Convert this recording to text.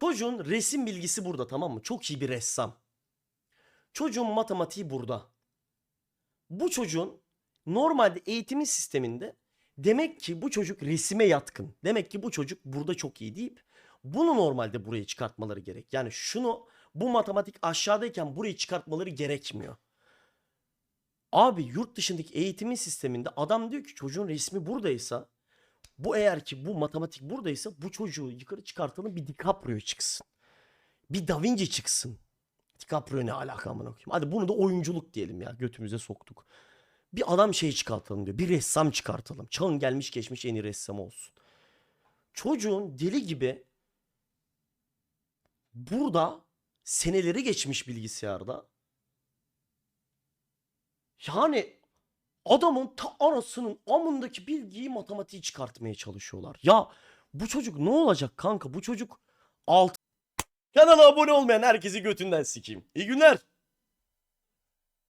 Çocuğun resim bilgisi burada tamam mı? Çok iyi bir ressam. Çocuğun matematiği burada. Bu çocuğun normalde eğitimin sisteminde demek ki bu çocuk resime yatkın. Demek ki bu çocuk burada çok iyi deyip bunu normalde buraya çıkartmaları gerek. Yani şunu bu matematik aşağıdayken buraya çıkartmaları gerekmiyor. Abi yurt dışındaki eğitimin sisteminde adam diyor ki çocuğun resmi buradaysa bu eğer ki bu matematik buradaysa bu çocuğu yukarı çıkartalım bir DiCaprio çıksın. Bir Da Vinci çıksın. DiCaprio ne alaka amına koyayım. Hadi bunu da oyunculuk diyelim ya götümüze soktuk. Bir adam şey çıkartalım diyor. Bir ressam çıkartalım. Çağın gelmiş geçmiş en iyi ressamı olsun. Çocuğun deli gibi burada seneleri geçmiş bilgisayarda. Yani adamın ta anasının amındaki bilgiyi matematiği çıkartmaya çalışıyorlar. Ya bu çocuk ne olacak kanka? Bu çocuk alt Kanala abone olmayan herkesi götünden sikeyim. İyi günler.